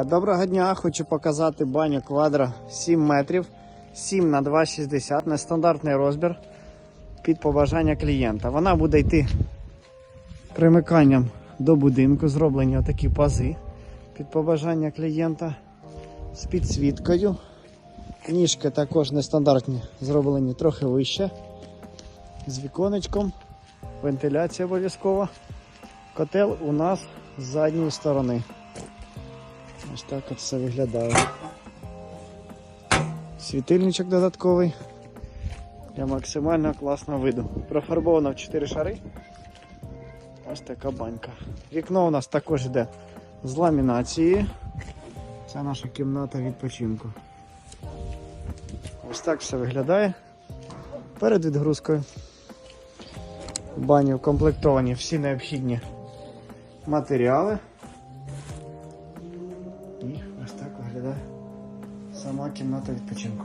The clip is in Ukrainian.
Е, Доброго дня, хочу показати баню квадра 7 метрів, 7 на 2,60, нестандартний розмір під побажання клієнта. Вона буде йти примиканням до будинку, зроблені отакі пази під побажання клієнта з підсвіткою. Ніжки також нестандартні, зроблені трохи вище, з віконечком, вентиляція обов'язкова. Котел у нас з задньої сторони. Ось так от все виглядає. Світильничок додатковий для максимально класного виду. Профарбовано в 4 шари. Ось така банька. Вікно у нас також йде з ламінації. Це наша кімната відпочинку. Ось так все виглядає. Перед відгрузкою. Бані укомплектовані всі необхідні матеріали. Виглядає сама кімната відпочинку.